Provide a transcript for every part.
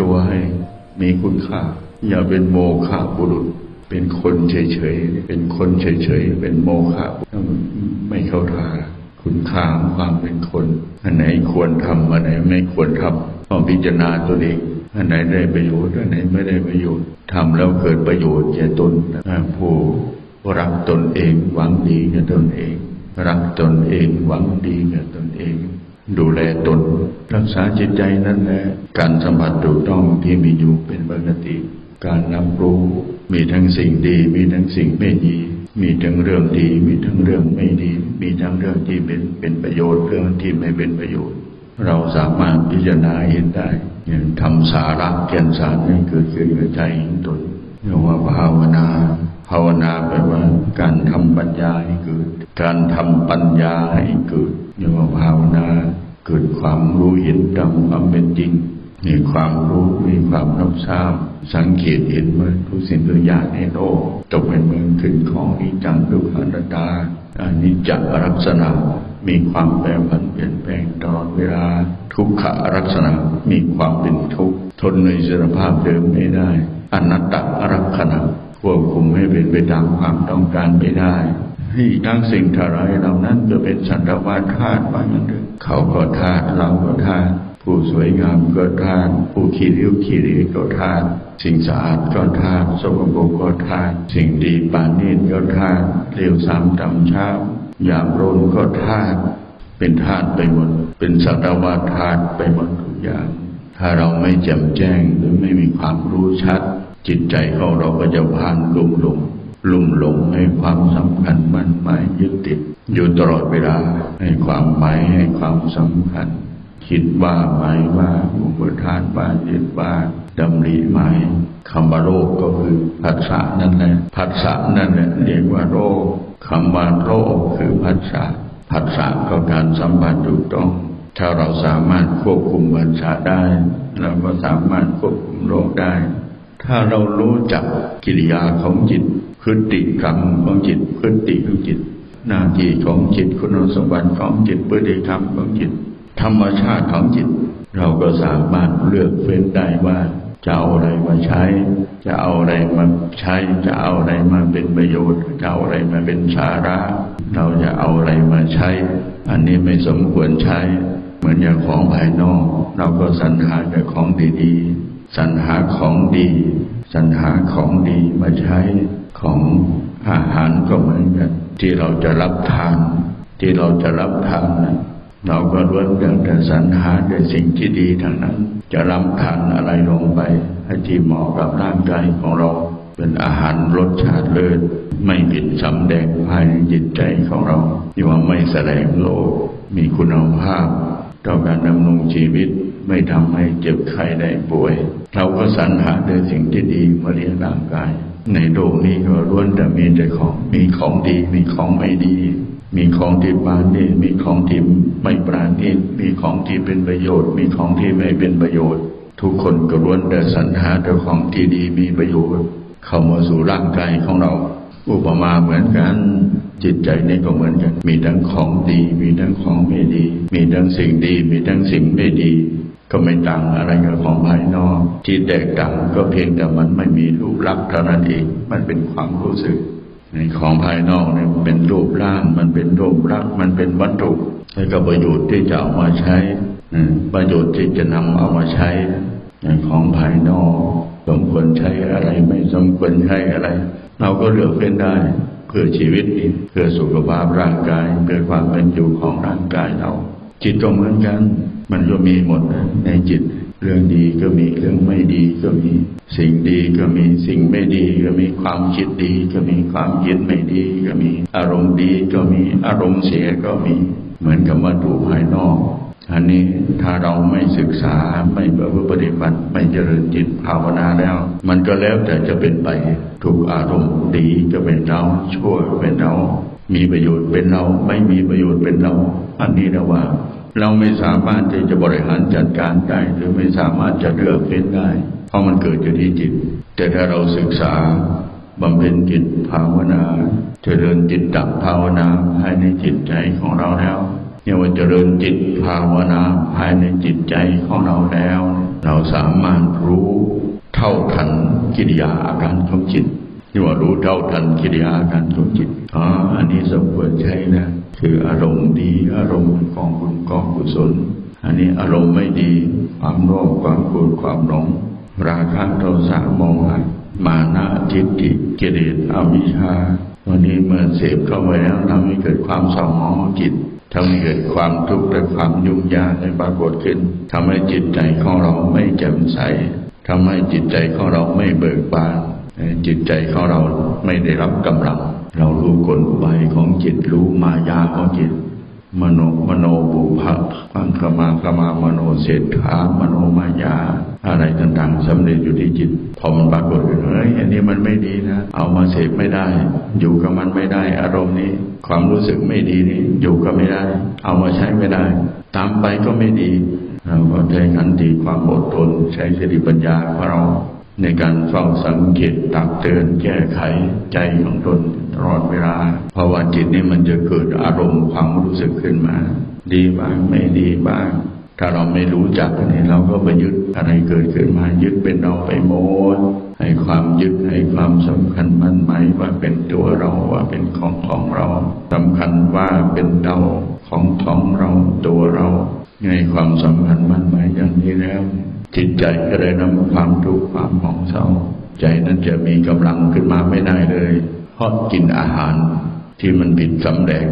ตัวให้มีคุณค่า อย่าเป็นโมฆะบุรุษ เป็นคนเฉยๆ เป็นคนเฉยๆ เป็นโมฆะไม่เข้าท่าคุณค่าของความเป็นคน อันไหนควรทำอันไหนไม่ควรทำต้องพิจารณาตัวเองอันไหนได้ประโยชน์อันไหนไม่ได้ประโยชน์ทำแล้วเกิดประโยชน์แก่ตนผู้รักตนเองหวังดีแก่ตนเอง รักตนเองหวังดีแก่ตนเอง ดูแลตน รักษาจิตใจนั่นแหละการสัมผัสถูกต้องที่มีอยู่เป็นปกติ การรับรู้มีทั้งสิ่งดี มีทั้งสิ่งไม่ดี มีทั้งเรื่องดี มีทั้งเรื่องไม่ดี มีทั้งเรื่องที่เป็นเป็นประโยชน์เรื่องที่ไม่เป็นประโยชน์ เราสามารถพิจารณาเห็นได้อย่างทำสาระแก่นสารให้เกิดขึ้นกับใจของตนเรียกว่าภาวนา ภาวนาแปลว่า การทำปัญญาให้เกิด การทำปัญญาให้เกิดเรียกว่าภาวนา เกิดความรู้เห็นตามความเป็นจริง มีความรู้มีความรับทราบ สังเกตเห็นว่าทุกสิ่งทุกอย่างในโลกตกเป็นเมืองขึ้นของนิจังทุกขันตาอนิจจลักษณะมีความแปรผันเปลี่ยนแปลงตลอดเวลา ทุกขลักษณะมีความเป็นทุกข์ทนในสภาพเดิมไม่ได้อนัตตลักษณะควบคุมให้เป็นไปตามความต้องการไม่ได้ให้ทั้งสิ่งทารายเหล่านั้นจะเป็นสันตวาธาตุว่าอย่างเดิม เขาก็ธาตุเราก็ธาตุผู้สวยงามก็ธาตุผู้ขี้ริ้วขี้ริ้วก็ธาตุสิ่งสะอาดก็ธาตุสกปรกก็ธาตุสิ่งดีปานีตก็ธาตุเร็วสามต่ำช้าหยาบโรนก็ธาตุเป็นธาตุไปหมด เป็นสัตวาธาตุไปหมดทุกอย่าง ถ้าเราไม่แจ่มแจ้งหรือไม่มีความรู้ชัด จิตใจของเราก็จะผ่านลุ่มหลง ลุ่มหลงให้ความสำคัญมันหมายยึดติด อยู่ตลอดเวลาให้ความหมายให้ความสำคัญ คิดว่าหมายว่าอุปทานว่ายึดว่าดำริหมายคำว่าโรคก็คือผัสสะนั่นแหละผัสสะนั่นแหละเรียกว่าโรคคำว่าโรคคือผัสสะผัสสะก็การสัมผัสถูกต้องถ้าเราสามารถควบคุมผัสสะได้เราก็สามารถควบคุมโรคได้ ถ้าเรารู้จักกิริยาของจิต พฤติกรรมของจิตพฤติของจิต หน้าที่ของจิตคุณสมบัติของจิตพฤติกรรมของจิต ธรรมชาติของจิต เราก็สามารถเลือกเฟ้นได้ว่าจะเอาอะไรมาใช้ จะเอาอะไรมาใช้ จะเอาอะไรมาเป็นประโยชน์ จะเอาอะไรมาเป็นสาระ เราจะเอาอะไรมาใช้ อันนี้ไม่สมควรใช้ เหมือนอย่างของภายนอก เราก็สรรหาแต่ของดีๆ สรรหาของดี สรรหาของดีมาใช้ ของอาหารก็เหมือนกันที่เราจะรับทาน ที่เราจะรับทานนะเราก็ล้วนแต่สรรหาแต่สิ่งที่ดีทั้งนั้น จะรับทานอะไรลงไป ให้ที่เหมาะกับร่างกายของเรา เป็นอาหารรสชาติเลิศไม่ผิดสำแดงภายในจิตใจของเรา ที่ว่าไม่แสดงโลก มีคุณภาพต่อการดำรงชีวิตไม่ทำให้เจ็บไข้ได้ป่วย เราก็สรรหาแต่สิ่งที่ดีมาเลี้ยงร่างกาย ในโลกนี้ก็ล้วนแต่มีแต่ของ มีของดี มีของไม่ดี มีของที่ปราณีตมีของที่ไม่ปราณีตมีของที่เป็นประโยชน์ มีของที่ไม่เป็นประโยชน์ ทุกคนก็ล้วนแต่สรรหาแต่ของที่ดีมีประโยชน์ เข้ามาสู่ร่างกายของเรา อุปมาเหมือนกัน จิตใจนี่ก็เหมือนกัน มีทั้งของดี มีทั้งของไม่ดี มีทั้งสิ่งดี มีทั้งสิ่งไม่ดี ก็ไม่ต่างอะไรกับของภายนอก ที่แตกต่างก็เพียงแต่มันไม่มีรูปลักษณ์เท่านั้นเองมันเป็นความรู้สึกในของภายนอกเนี่ยเป็นรูปร่าง มันเป็นรูปลักษณ์มันเป็นวัตถุแล้วก็ประโยชน์ที่จะเอามาใช้ประโยชน์ที่จะนำเอามาใช้ในของภายนอกสมควรใช้อะไรไม่สมควรใช้อะไร เราก็เลือกเล่นได้เพื่อชีวิตเพื่อสุขภาพร่างกายเพื่อความเป็นอยู่ของร่างกายเรา จิตก็เหมือนกัน มันก็มีหมดในจิต เรื่องดีก็มีเรื่องไม่ดีก็มี สิ่งดีก็มีสิ่งไม่ดีก็มีความคิดดีก็มีความคิดไม่ดีก็มี อารมณ์ดีก็มีอารมณ์เสียก็มี เหมือนกับวัตถุภายนอกอันนี้ถ้าเราไม่ศึกษาไม่ประพฤติปฏิบัติไม่เจริญจิตภาวนาแล้ว มันก็แล้วแต่จะเป็นไปถูกอารมณ์ดีก็เป็นเราชั่วเป็นเรา มีประโยชน์เป็นเราไม่มีประโยชน์เป็นเรา อันนี้นะว่า เราไม่สามารถที่จะบริหารจัดการได้หรือไม่สามารถจะเลือกเป็นได้ เพราะมันเกิดอยู่ที่จิต แต่ถ้าเราศึกษาบำเพ็ญจิตภาวนาเจริญจิตตภาวนาภายในจิตใจของเราแล้วเนี่ยว่าเจริญจิตภาวนาภายในจิตใจของเราแล้ว เราสามารถรู้เท่าทันกิริยาอาการของจิต ที่ว่ารู้เท่าทันกิริยาอาการของจิตอ๋ออันนี้สมควรใช้นะ คืออารมณ์ดีอารมณ์ของบุญกองกุศล อันนี้อารมณ์ไม่ดี ความโลภความโกรธความหลง ราคะโทสะโมหะมานะทิฏฐิกิเลสอวิชชาวันนี้เมื่อเสพเข้าไปแล้วทำให้เกิดความเศร้าหมองของจิตทำให้เกิดความทุกข์และความยุ่งยากในปรากฏขึ้นทำให้จิตใจของเราไม่แจ่มใสทำให้จิตใจของเราไม่เบิกบาน จิตใจของเราไม่ได้รับกำลัง เรารู้กลอุบายของจิตรู้มายาของจิต มโนมโนบุพะพังคมากมามโนเศรษฐามโนมายา อะไรต่างๆสำเร็จอยู่ที่จิต พอมันปรากฏเฮ้ยอันนี้มันไม่ดีนะ เอามาเสพไม่ได้ อยู่กับมันไม่ได้ อารมณ์นี้ ความรู้สึกไม่ดีนี่อยู่ก็ไม่ได้ เอามาใช้ไม่ได้ ตามไปก็ไม่ดีเราก็ใช้ขันติความอดทนใช้สติปัญญาของเรา ในการเฝ้าสังเกตตักเตือนแก้ไขใจของตนตลอดเวลา เพราะว่าจิตนี่มันจะเกิดอารมณ์ความรู้สึกขึ้นมา ดีบ้างไม่ดีบ้าง ถ้าเราไม่รู้จักนี่เราก็ไปยึดอะไรเกิดขึ้นมายึดเป็นเราไปหมดให้ความยึดให้ความสำคัญมั่นหมายว่าเป็นตัวเราว่าเป็นของของเราสำคัญว่าเป็นเราของของเราตัวเราให้ความสำคัญมั่นหมายอย่างนี้แล้ว จิตใจก็ได้นำความทุกข์ความหมองเศร้า ใจนั้นจะมีกำลังขึ้นมาไม่ได้เลย เพราะกินอาหารที่มันผิดสำแดง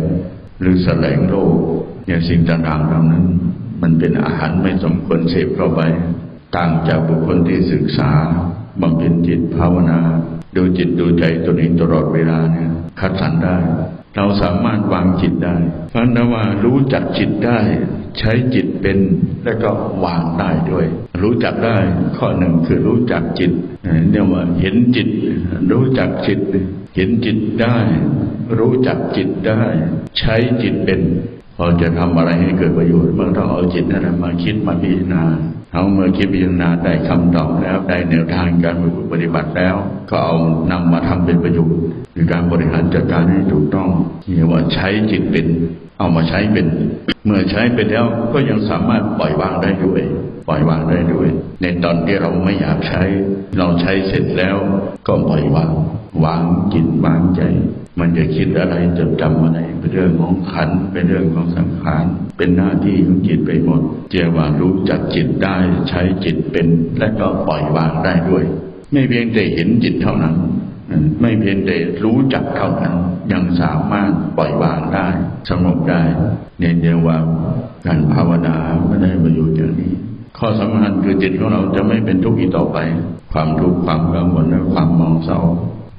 หรือแสลงโลกเนี่ยสิ่งต่างๆเหล่านั้น มันเป็นอาหารไม่สมควรเสพเข้าไป ต่างจากบุคคลที่ศึกษาบำเพ็ญจิตภาวนา ดูจิตดูใจตัวเองตลอดเวลาเนี่ยคัดสรรได้ เราสามารถวางจิตได้ เพราะนั้นว่ารู้จักจิตได้ ใช้จิตเป็นแล้วก็วางได้ด้วย รู้จักได้ข้อหนึ่งคือรู้จักจิตเนี่ยว่าเห็นจิต รู้จักจิต เห็นจิตได้ รู้จักจิตได้ ใช้จิตเป็น พอจะทำอะไรให้เกิดประโยชน์เมื่อต้องเอาจิตนั้นมาคิดมาพิจารณาเอาเมื่อคิดพิจารณาได้คำตอบแล้วได้แนวทางการปฏิบัติแล้ว ก็เอานำมาทำเป็นประโยชน์คือการบริหารจัดการให้ถูกต้องเรียกว่าใช้จิตเป็น เอามาใช้เป็น เมื่อใช้เป็นแล้วก็ยังสามารถปล่อยวางได้ด้วย ปล่อยวางได้ด้วย ในตอนที่เราไม่อยากใช้ เราใช้เสร็จแล้วก็ปล่อยวางวางจิตวางใจ มันจะคิดอะไรจดจำอะไรเป็นเรื่องของขันเป็นเรื่องของสังขารเป็นหน้าที่ของจิตไปหมด เจียว่ารู้จักจิตได้ใช้จิตเป็น และก็ปล่อยวางได้ด้วย ไม่เพียงแต่เห็นจิตเท่านั้น ไม่เพียงแต่รู้จักเท่านั้น ยังสามารถปล่อยวางได้สงบได้เนี่ยเรียกว่าการภาวนาไม่ได้ประโยชน์อย่างนี้ข้อสำคัญคือจิตของเราจะไม่เป็นทุกข์อีกต่อไป ความทุกข์ความกังวลและความมองเศร้า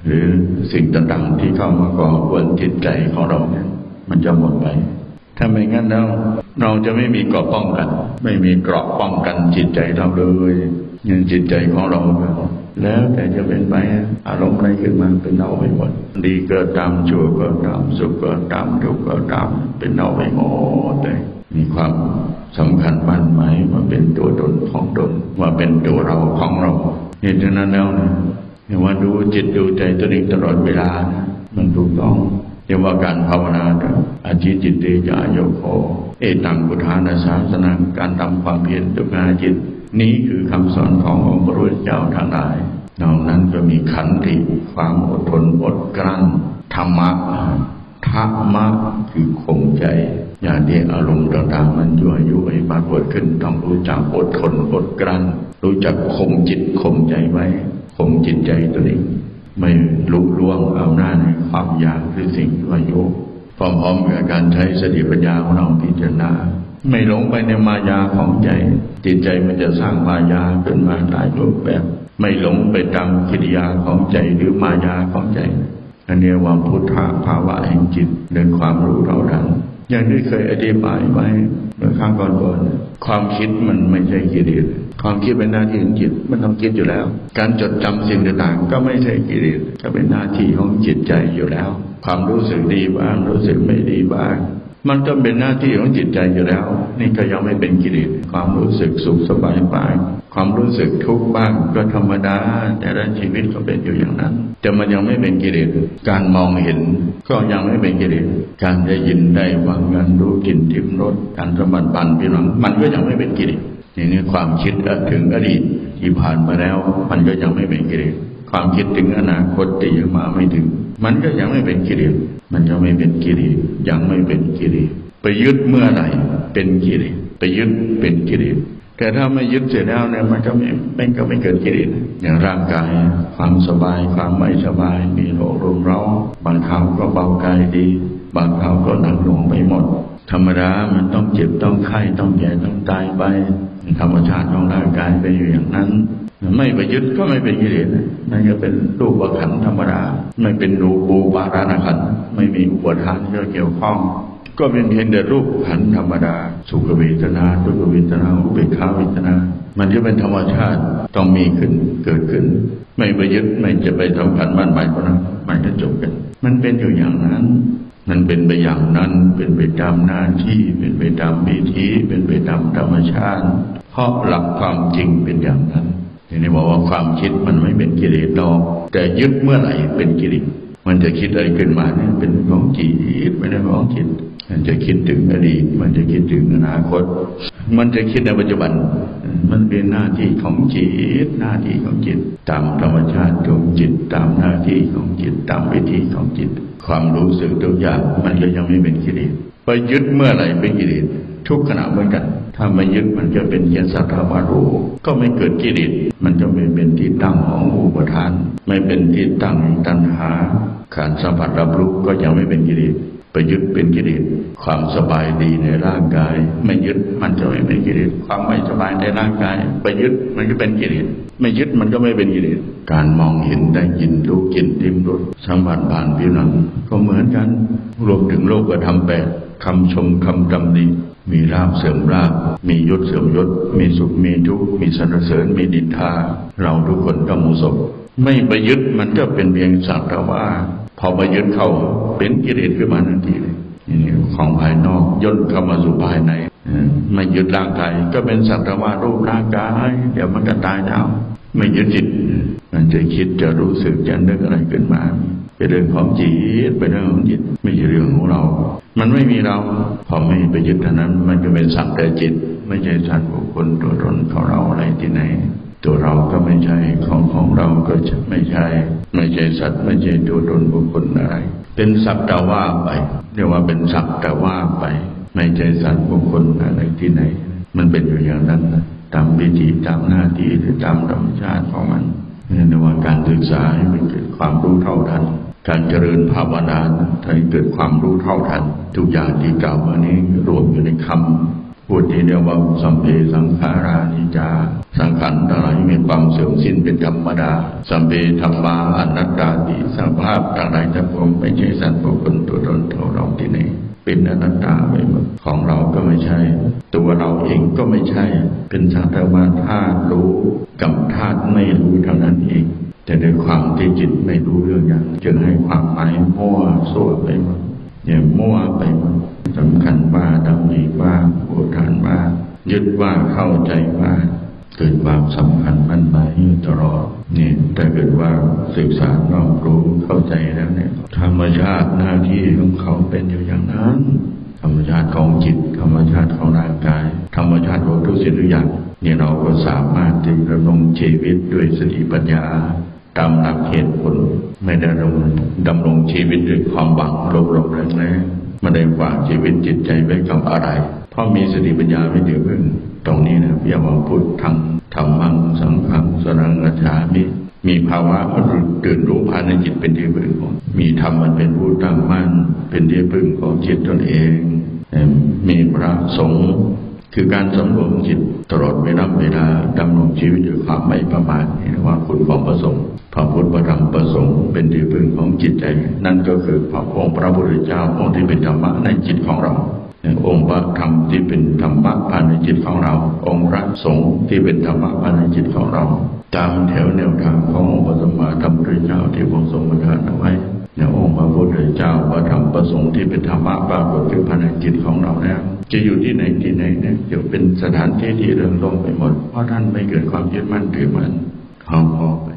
หรือสิ่งต่างๆที่เข้ามาก่อกวนจิตใจของเราเนี่ยมันจะหมดไป ถ้าไม่งั้นแล้วเราจะไม่มีเกราะป้องกัน ไม่มีเกราะป้องกันจิตใจเราเลยยังจิตใจของเราแล้วแต่จะเป็นไปอารมณ์อะไรขึ้นมาเป็นเราไปหมดดีเก็ตามชั่วก็ตามสุขก็ตามทุกข์ก็ตามเป็นเราไปหมดเลยมีความสำคัญมั่นหมายว่าเป็นตัวตนของตนว่าเป็นตัวเราของเราเหตุนั้นแล้วนะ เรียกว่าดูจิตดูใจตัวเองตลอดเวลานะมันถูกต้องเรียกว่าการภาวนาอาจิจิตเตจายโยโคเอตังกุทานาสาสนังการทำความเพียรตุกาจิต นี้คือคำสอนขององค์พระพุทธเจ้าทั้งหลายนอกนั้นก็มีขันติความอดทนอดกลั้นธรรมะธรรมะคือข่มใจ อย่าเดียอารมณ์ต่างๆมันยั่วยุให้ปรากฏขึ้นต้องรู้จักอดทนอดกลั้น รู้จักข่มจิตข่มใจไว้ ข่มจิตใจตัวเอง ไม่ลุกล่วงเอาหน้าในความอยากหรือสิ่งที่ว่ายกพร้อมๆกับการใช้สติปัญญาของเราพิจารณา ไม่หลงไปในมายาของใจ จิตใจมันจะสร้างมายาขึ้นมาหลายรูปแบบ ไม่หลงไปตามกิริยาของใจหรือมายาของใจอันนี้ว่าพุทธะภาวะแห่งจิตเดินความรู้เราดังอย่างที่เคยอธิบายไว้ เมื่อครั้งก่อนๆความคิดมันไม่ใช่กิเลสความคิดเป็นหน้าที่ของจิตมันต้องคิดอยู่แล้ว การจดจำสิ่งต่างๆ ก็ไม่ใช่กิเลสก็เป็นหน้าที่ของจิตใจอยู่แล้ว ความรู้สึกดีบ้างรู้สึกไม่ดีบ้าง มันต้องเป็นหน้าที่ของจิตใจอยู่แล้ว นี่ก็ยังไม่เป็นกิเลสความรู้สึกสุขสบายปายความรู้สึกทุกข์บ้างก็ธรรมดา แต่ละชีวิตก็เป็นอยู่อย่างนั้น แต่มันยังไม่เป็นกิเลสการมองเห็นก็ยังไม่เป็นกิเลสการได้ยินได้ฟังการรู้กลิ่นทิพรสการสมบัติปันพี่น้องมันก็ยังไม่เป็นกิเลสทีนี้ความคิดถึงอดีตที่ผ่านมาแล้ว มันก็ยังไม่เป็นกิเลส ความคิดถึงอนาคตที่ยังมาไม่ถึง มันก็ยังไม่เป็นกิเลสมันยังไม่เป็นกิเลสยังไม่เป็นกิเลสไปยึดเมื่อไหร่เป็นกิเลสไปยึดเป็นกิเลสแต่ถ้าไม่ยึดเสร็จแล้วเนี่ยมันก็ไม่มันก็ไม่เกิดกิเลสอย่างร่างกายความสบายความไม่สบาย มีโรครุมเร้าบางคราวก็เบากายดี บางคราวก็หนักหน่วงไปหมด ธรรมดามันต้องเจ็บต้องไข้ต้องแก่ต้องตายไปธรรมชาติของร่างกายเป็นอยู่อย่างนั้น ไม่ไปยึดก็ไม่เป็นกิเลสนั่นก็เป็นรูปขันธ์ธรรมดา ไม่เป็นรูปูปาราณขันธ์ไม่มีอุปทานที่เกี่ยวข้อง ก็เป็นเพียงแต่รูปขันธ์ธรรมดา สุขเวทนาทุกเวทนาอุเบกขาเวทนา มันจะเป็นธรรมชาติต้องมีขึ้นเกิดขึ้น ไม่ไปยึดไม่จะไปทำขันมั่นหมายก็นะมันก็จบกัน มันเป็นอยู่อย่างนั้น มันเป็นไปอย่างนั้นเป็นไปตามหน้าที่เป็นไปตามวิธีเป็นไปตามธรรมชาติ เพราะหลักความจริงเป็นอย่างนั้น ทีนี้บอกว่าความคิดมันไม่เป็นกิเลสหรอกแต่ยึดเมื่อไหร่เป็นกิเลสมันจะคิดอะไรขึ้นมาเนี่ยเป็นของจิตไม่ได้ของจิตมันจะคิดถึงอดีตมันจะคิดถึงอนาคต มันจะคิดในปัจจุบัน มันเป็นหน้าที่ของจิต หน้าที่ของจิต ตามธรรมชาติของจิต ตามหน้าที่ของจิต ตามวิธีของจิต ความรู้สึกทุกอย่างมันก็ยังไม่เป็นกิเลสไปยึดเมื่อไหร่เป็นกิเลส ทุกขณะเหมือนกัน ถ้าไม่ยึดมันจะเป็นเยสัตวารูก็ไม่เกิดกิเลสมันจะไม่เป็นที่ตั้งของอุปทาน ไม่เป็นที่ตั้งตัณหาการสัมผัสรับรู้ก็ยังไม่เป็นกิเลสไปยึดเป็นกิเลสความสบายดีในร่างกาย ไม่ยึดมันจะไม่เป็นกิเลสความไม่สบายในร่างกาย ไปยึดมันก็เป็นกิเลสไม่ยึดมันก็ไม่เป็นกิเลสการมองเห็นได้ยินรู้กลิ่นริมรสสัมผัสผ่านผิวหนังก็เหมือนกันรวมถึงโลกธรรมแปดคำชมคำตำหนิ มีราบเสื่อมราบมียศเสื่อมยศ มีสุขมีทุกข์มีสรรเสริญมีดินทา เราทุกคนก็มุสบไม่ไปยึดมันก็เป็นเพียงสักแต่ว่า พอไปยึดเข้าเป็นกิเลสขึ้นมาทันทีเลยของภายนอกย่นเข้ามาสู่ภายในไม่ยึดร่างกายก็เป็นสักแต่ว่ารูปร่างกายเดี๋ยวมันก็ตายแล้วไม่ยึดจิต มันจะคิดจะรู้สึกจะนึกอะไรขึ้นมา เป็นเรื่องของจิตเป็นเรื่องของจิตไม่ใช่เรื่องของเรา มันไม่มีเราพอไม่ไปยึดเท่านั้น มันก็เป็นสักแต่จิต ไม่ใช่สัตว์บุคคลตัวตนของเราอะไรที่ไหน ตัวเราก็ไม่ใช่ของของเราก็จะไม่ใช่ ไม่ใช่สัตว์ไม่ใช่ตัวตนบุคคลอะไร เป็นสักแต่ว่าไป เรียกว่าเป็นสักแต่ว่าไป ไม่ใช่สัตว์บุคคลอะไรที่ไหน มันเป็นอยู่อย่างนั้นนะตามวิธีตามหน้าที่หรือตามธรรมชาติของมันนี่ในว่าการศึกษาให้มันเกิดความรู้เท่าทัน การเจริญภาวนาทำให้เกิดความรู้เท่าทัน ทุกอย่างที่กล่าวมานี้รวมอยู่ในคำพูดที่เรียกว่าสัมเพสังขารานิจา สังขารทั้งหลายมีความเสื่อมสิ้นเป็นธรรมดา สัมเพธรรมาอนัตตาติสภาพต่างๆทั้งปวงไม่ใช่สัตว์บุคคลตัวตนของเราที่ไหนเป็นอนัตตาไปหมดของเราก็ไม่ใช่ ตัวเราเองก็ไม่ใช่ เป็นสักแต่ว่าธาตุรู้กับธาตุไม่รู้เท่านั้นเอง แต่ด้วยความที่จิตไม่รู้เรื่องอย่างจึงให้ความหมายมั่วซั่วไปหมดเนี่ยมั่วไปหมดสำคัญว่าดำริว่าโอทานว่ายึดว่าเข้าใจว่าเกิดความสำคัญมั่นหมายอยู่ตลอดเนี่ยถ้าเกิดว่าศึกษารอบรู้เข้าใจแล้วเนี่ยธรรมชาติหน้าที่ของเขาเป็นอยู่อย่างนั้น ธรรมชาติของจิต ธรรมชาติของร่างกาย ธรรมชาติของทุกสิ่งทุกอย่างเนี่ยเราก็สามารถที่จะดำรงชีวิตด้วยสติปัญญา ตามหลักเหตุผลไม่ได้ดำรงดำรงชีวิตด้วยความหวังรบรบแรงแรงไม่ได้ฝากชีวิตจิตใจไว้กับอะไร เพราะมีสติปัญญาไม่เดือดพึ่งตรงนี้นะพี่ว่าพุทธังธรรมังสังฆังสรังกัจฉามิมีภาวะตื่นรู้ภายในจิตเป็นที่พึ่งของมีธรรมมันเป็นผู้ตั้งมั่นเป็นที่พึ่งของจิตตนเองมมีพระสงฆ์ คือการสำรวมจิตตลอดเวลาเวลาดำรงชีวิตด้วยความไม่ประมาทนี่เรียกว่าคุณของประสงค์พระพุทธพระธรรมประสงค์เป็นที่พึ่งของจิตใจ นั่นก็คือพระองค์พระพุทธเจ้าองค์ที่เป็นธรรมะในจิตของเราองค์พระธรรมที่เป็นธรรมะภายในจิตของเรา องค์พระสงฆ์ที่เป็นธรรมะภายในจิตของเรา ตามแถวแนวทางขององค์พระสัมมาสัมพุทธเจ้าที่พระทรงประทานเอาไว้ เนองค์พระพุทธเจ้าพระธรรมประสงค์ที่เป็นธรรมะปรากฏขึ้นภายในจิตของเราแล้วจะอยู่ที่ไหนที่ไหนเนี่ยจะเป็นสถานที่ที่เริงรมย์ไปหมด เพราะท่านไม่เกิดความยึดมั่นถือมั่นเขาพอไป